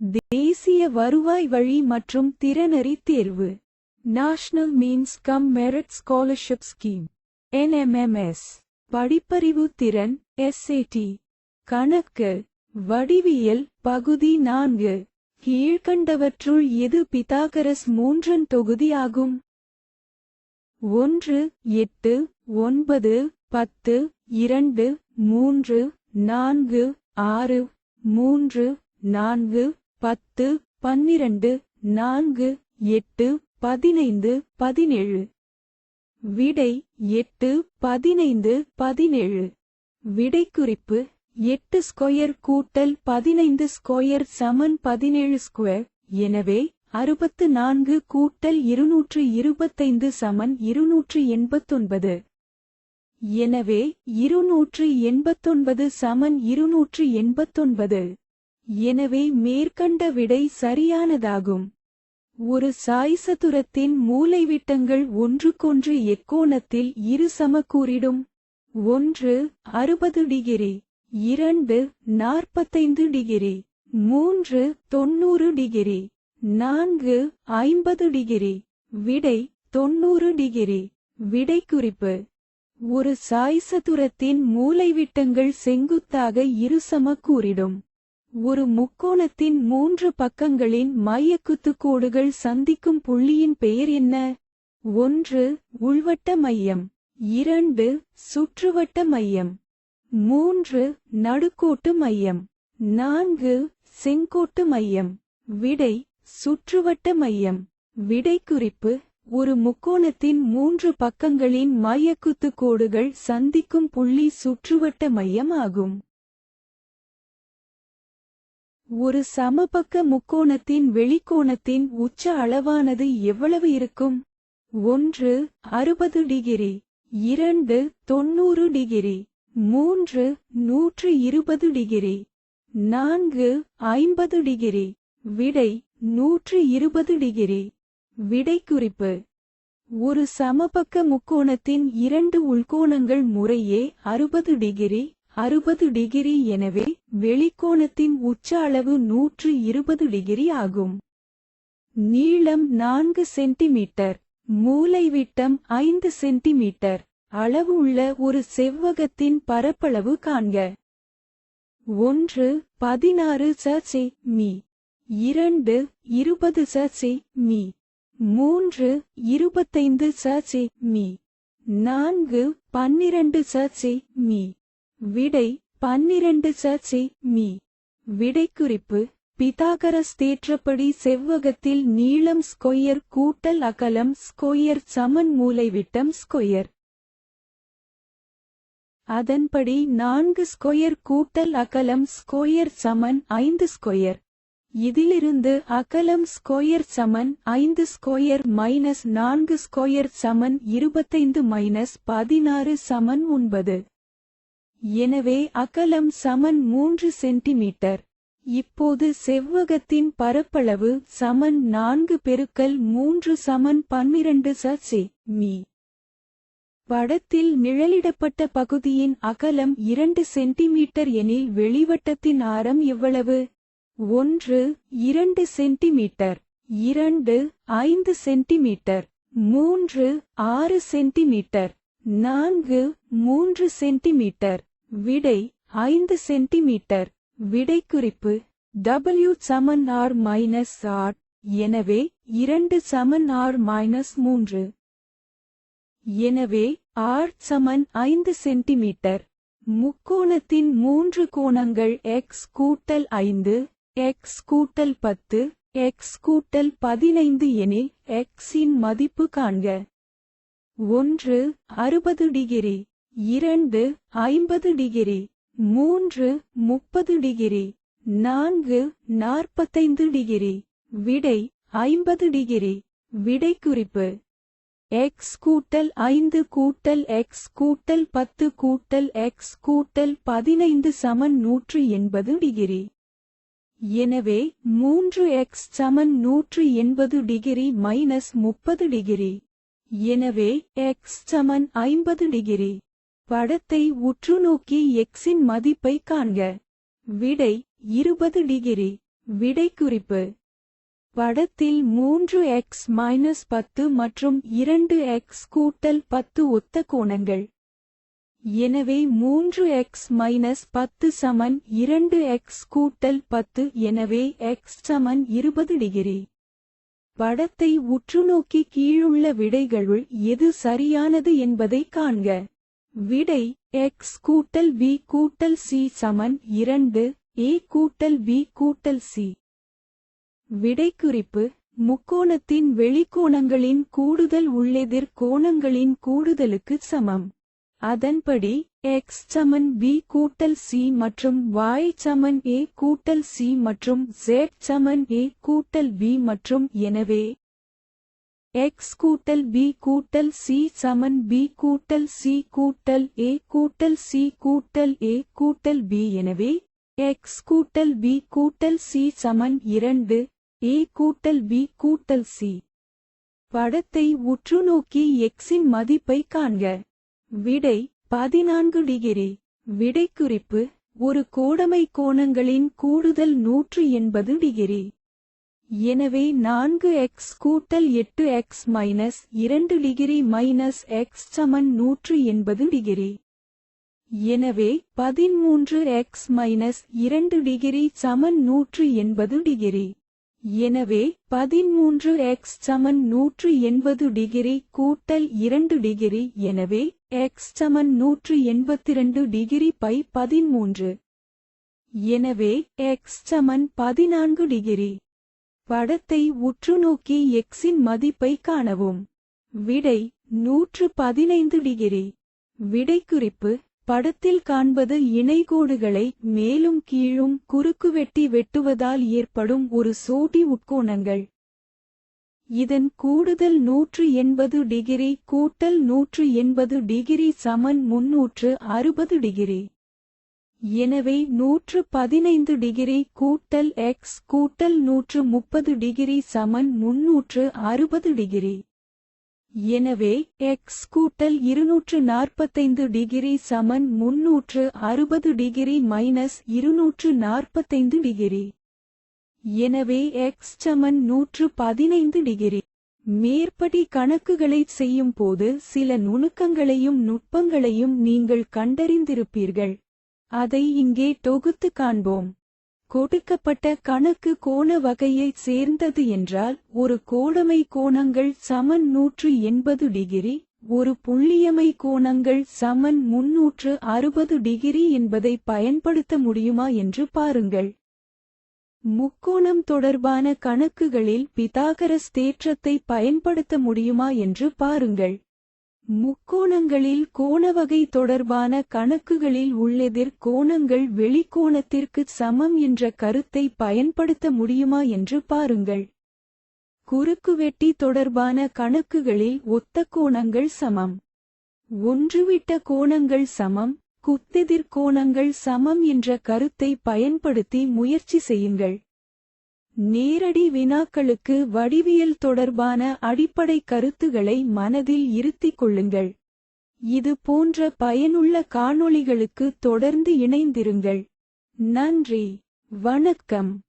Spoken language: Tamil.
தேசிய வருவாய் வழி மற்றும் திறனறி தேர்வு. National means cum merit scholarship scheme NMMS படிப்பறிவு திறன் எஸ்ஏடி கணக்கு வடிவியல் பகுதி நான்கு. கீழ்கண்டவற்றுள் எது பிதாகரஸ் மூன்றன் தொகுதியாகும்? ஒன்று எட்டு ஒன்பது பத்து இரண்டு மூன்று நான்கு ஆறு மூன்று நான்கு பத்து பன்னிரண்டு நான்கு எட்டு பதினைந்து பதினேழு. விடை எட்டு பதினைந்து பதினேழு. விடைக்குறிப்பு எட்டு ஸ்கொயர் கூட்டல் பதினைந்து ஸ்கொயர் சமன் பதினேழு ஸ்கொயர். எனவே அறுபத்து நான்கு கூட்டல் இருநூற்று இருபத்தைந்து சமன் இருநூற்று எண்பத்தொன்பது. எனவே இருநூற்று எண்பத்தொன்பது சமன் இருநூற்று எண்பத்தொன்பது. எனவே மேற்கண்ட விடை சரியானதாகும். ஒரு சாய்சதுரத்தின் மூலைவிட்டங்கள் ஒன்றுக்கொன்று எக்கோணத்தில் இரு சமக்கூறிடும். ஒன்று அறுபது டிகிரி இரண்டு நாற்பத்தைந்து டிகிரி மூன்று தொன்னூறு டிகிரி நான்கு ஐம்பது டிகிரி விடை தொன்னூறு டிகிரி விடை குறிப்பு ஒரு சாய்சதுரத்தின் மூலைவிட்டங்கள் செங்குத்தாக இரு சமக்கூறிடும். ஒரு முக்கோணத்தின் மூன்று பக்கங்களின் மையக்குத்துக்கோடுகள் சந்திக்கும் புள்ளியின் பெயர் என்ன? ஒன்று உள்வட்ட மையம். இரண்டு சுற்றுவட்ட மையம். மூன்று நடுக்கோட்டு மையம். நான்கு செங்கோட்டு மையம். விடை சுற்றுவட்ட மையம். விடை குறிப்பு ஒரு முக்கோணத்தின் மூன்று பக்கங்களின் மையக்குத்துக் கோடுகள் சந்திக்கும் புள்ளி சுற்றுவட்ட மையம் ஆகும். ஒரு சமபக்க முக்கோணத்தின் வெளிக்கோணத்தின் உச்ச அளவானது எவ்வளவு இருக்கும்? ஒன்று அறுபது டிகிரி. இரண்டு தொன்னூறு டிகிரி. மூன்று நூற்று இருபது டிகிரி. நான்கு ஐம்பது டிகிரி. விடை நூற்று இருபது டிகிரி. விடைக்குறிப்பு. ஒரு சமபக்க முக்கோணத்தின் இரண்டு உள்கோணங்கள் முறையே அறுபது டிகிரி அறுபது டிகிரி எனவே வெளிக்கோணத்தின் உச்ச அளவு நூற்று இருபது டிகிரி ஆகும். நீளம் நான்கு சென்டிமீட்டர். மூலைவிட்டம் ஐந்து சென்டிமீட்டர். அளவு உள்ள ஒரு செவ்வகத்தின் பரப்பளவு காண்க. ஒன்று பதினாறு சர்ச்சை மீ. இரண்டு இருபது சர்ச்சை மீ. மூன்று இருபத்தைந்து சர்ச்சை மீ. நான்கு பன்னிரண்டு சர்ச்சை மீ. விடை பன்னிரண்டு சர்ச்சை மீ. விடைக்குறிப்பு பிதாகரஸ் தேற்றப்படி செவ்வகத்தில் நீளம் ஸ்கொயர் கூட்டல் அகலம் ஸ்கொயர் சமன் மூலைவிட்டம் ஸ்கொயர். அதன்படி நான்கு ஸ்கொயர் கூட்டல் அகலம் ஸ்கொயர் சமன் ஐந்து ஸ்கொயர். இதிலிருந்து அகலம் ஸ்கொயர் சமன் ஐந்து ஸ்கொயர் மைனஸ் நான்கு ஸ்கொயர் சமன் இருபத்தைந்து மைனஸ் பதினாறு சமன் ஒன்பது. எனவே அகலம் சமன் மூன்று சென்டிமீட்டர். இப்போது செவ்வகத்தின் பரப்பளவு சமன் நான்கு பெருக்கல் மூன்று சமன் பன்னிரண்டு சசி மீ. படத்தில் நிழலிடப்பட்ட பகுதியின் அகலம் இரண்டு சென்டிமீட்டர் எனில் வெளிவட்டத்தின் ஆரம் எவ்வளவு? ஒன்று இரண்டு சென்டிமீட்டர். இரண்டு ஐந்து சென்டிமீட்டர். மூன்று ஆறு சென்டிமீட்டர். நான்கு மூன்று சென்டிமீட்டர். விடை ஐந்து சென்டிமீட்டர். விடைக்குறிப்பு டபிள்யூ சமன் ஆர் மைனஸ் ஆர் எனவே இரண்டு சமன் ஆர் மைனஸ் மூன்று. எனவே ஆர் சமன் ஐந்து சென்டிமீட்டர். முக்கோணத்தின் மூன்று கோணங்கள் எக்ஸ் கூட்டல் ஐந்து எக்ஸ் கூட்டல் பத்து எக்ஸ் கூட்டல் பதினைந்து எனில் எக்ஸின் மதிப்பு காண்க. ஒன்று அறுபது டிகிரி இரண்டு ஐம்பது டிகிரி மூன்று முப்பது டிகிரி நான்கு நாற்பத்தைந்து டிகிரி விடை ஐம்பது டிகிரி விடைக்குறிப்பு. எக்ஸ் கூட்டல் ஐந்து கூட்டல் எக்ஸ் கூட்டல் பத்து கூட்டல் எக்ஸ் கூட்டல் பதினைந்து சமன் நூற்று எண்பது டிகிரி. எனவே மூன்று எக்ஸ் சமன் நூற்று எண்பது டிகிரி மைனஸ் முப்பது டிகிரி. எனவே எக்ஸ் சமன் ஐம்பது டிகிரி. படத்தை உற்று நோக்கி எக்ஸின் மதிப்பை காண்க. விடை இருபது டிகிரி. விடை குறிப்பு படத்தில் மூன்று எக்ஸ் மைனஸ் பத்து மற்றும் இரண்டு எக்ஸ் கூட்டல் பத்து ஒத்த கோணங்கள். எனவே மூன்று எக்ஸ் மைனஸ் பத்து சமன் இரண்டு எக்ஸ் கூட்டல் பத்து எனவே எக்ஸ் சமன் இருபது டிகிரி. படத்தை உற்றுநோக்கி கீழுள்ள விடைகளுள் எது சரியானது என்பதை காண்க. விடை எக்ஸ் கூட்டல் வி கூட்டல் சி சமன் இரண்டு ஏ கூட்டல் பி கூட்டல் சி விடைக்குறிப்பு முக்கோணத்தின் வெளிக்கோணங்களின் கூடுதல் உள்ளெதிர் கோணங்களின் கூடுதலுக்கு சமம். அதன்படி எக்ஸ் சமன் பி கூட்டல் சி மற்றும் y சமன் ஏ கூட்டல் சி மற்றும் z சமன் ஏ கூட்டல் பி மற்றும் எனவே எக்ஸ் கூட்டல் பி கூட்டல் சி சமன் பி கூட்டல் சி கூட்டல் ஏ கூட்டல் சி கூட்டல் ஏ கூட்டல் பி எனவே எக்ஸ் கூட்டல் பி கூட்டல் சி சமன் இரண்டு ஏ கூட்டல் பி கூட்டல் சி படத்தை உற்றுநோக்கி எக்ஸின் மதிப்பை காண்க. விடை பதினான்கு டிகிரி விடைக்குறிப்பு ஒரு கோடமை கோணங்களின் கூடுதல் நூற்று எண்பது டிகிரி. எனவே நான்கு எக்ஸ் கூட்டல் எட்டு எக்ஸ் மைனஸ் இரண்டு டிகிரி மைனஸ் எக்ஸ் சமன் நூற்று எண்பது டிகிரி. எனவே பதிமூன்று எக்ஸ் மைனஸ் இரண்டு டிகிரி சமன் நூற்று எண்பது டிகிரி. எனவே பதிமூன்று எக்ஸ் சமன் நூற்று எண்பது டிகிரி கூட்டல் இரண்டு டிகிரி எனவே எக்ஸ் சமன் நூற்று எண்பத்திரண்டு டிகிரி பை பதிமூன்று எனவே எக்ஸ் சமன் பதினான்கு டிகிரி படத்தை உற்றுநோக்கி எக்ஸின் மதிப்பை காணவும். விடை நூற்று பதினைந்து டிகிரி விடைக்குறிப்பு படத்தில் காண்பது இணைகோடுகளை மேலும் கீழும் குறுக்குவெட்டி வெட்டுவதால் ஏற்படும் ஒரு சோடி உட்கோணங்கள். இதன் கூடுதல் நூற்று எண்பது டிகிரி கூட்டல் நூற்று எண்பது டிகிரி சமன் முன்னூற்று அறுபது டிகிரி. எனவே நூற்று பதினைந்து டிகிரி கூட்டல் எக்ஸ் கூட்டல் நூற்று முப்பது டிகிரி சமன் முன்னூற்று அறுபது டிகிரி. எனவே எக்ஸ் கூட்டல் இருநூற்று நாற்பத்தைந்து டிகிரி சமன் முன்னூற்று அறுபது டிகிரி மைனஸ் இருநூற்று நாற்பத்தைந்து டிகிரி. எனவே எக்ஸ் சமன் நூற்று பதினைந்து டிகிரி. மேற்படி கணக்குகளை செய்யும் போது சில நுணுக்கங்களையும் நுட்பங்களையும் நீங்கள் கண்டறிந்திருப்பீர்கள். அதை இங்கே தொகுத்து காண்போம். கொடுக்கப்பட்ட கணக்கு கோண வகையைச் சேர்ந்தது என்றால் ஒரு கோடமை கோணங்கள் சமன் நூற்று எண்பது டிகிரி ஒரு புள்ளியமை கோணங்கள் சமன் முன்னூற்று அறுபது டிகிரி என்பதை பயன்படுத்த முடியுமா என்று பாருங்கள். முக்கோணம் தொடர்பான கணக்குகளில் பிதாகரஸ் தேற்றத்தை பயன்படுத்த முடியுமா என்று பாருங்கள். முக்கோணங்களில் கோணவகை தொடர்பான கணக்குகளில் உள்ளெதிர் கோணங்கள் வெளிக்கோணத்திற்கு சமம் என்ற கருத்தை பயன்படுத்த முடியுமா என்று பாருங்கள். குறுக்குவெட்டி தொடர்பான கணக்குகளில் ஒத்த கோணங்கள் சமம். ஒன்றுவிட்ட கோணங்கள் சமம். குத்தெதிர் கோணங்கள் சமம் என்ற கருத்தை பயன்படுத்தி முயற்சி செய்யுங்கள். நேரடி வினாக்களுக்கு வடிவியல் தொடர்பான அடிப்படை கருத்துகளை மனதில் இருத்திக் கொள்ளுங்கள். இது போன்ற பயனுள்ள காணொளிகளுக்கு தொடர்ந்து இணைந்திருங்கள். நன்றி. வணக்கம்.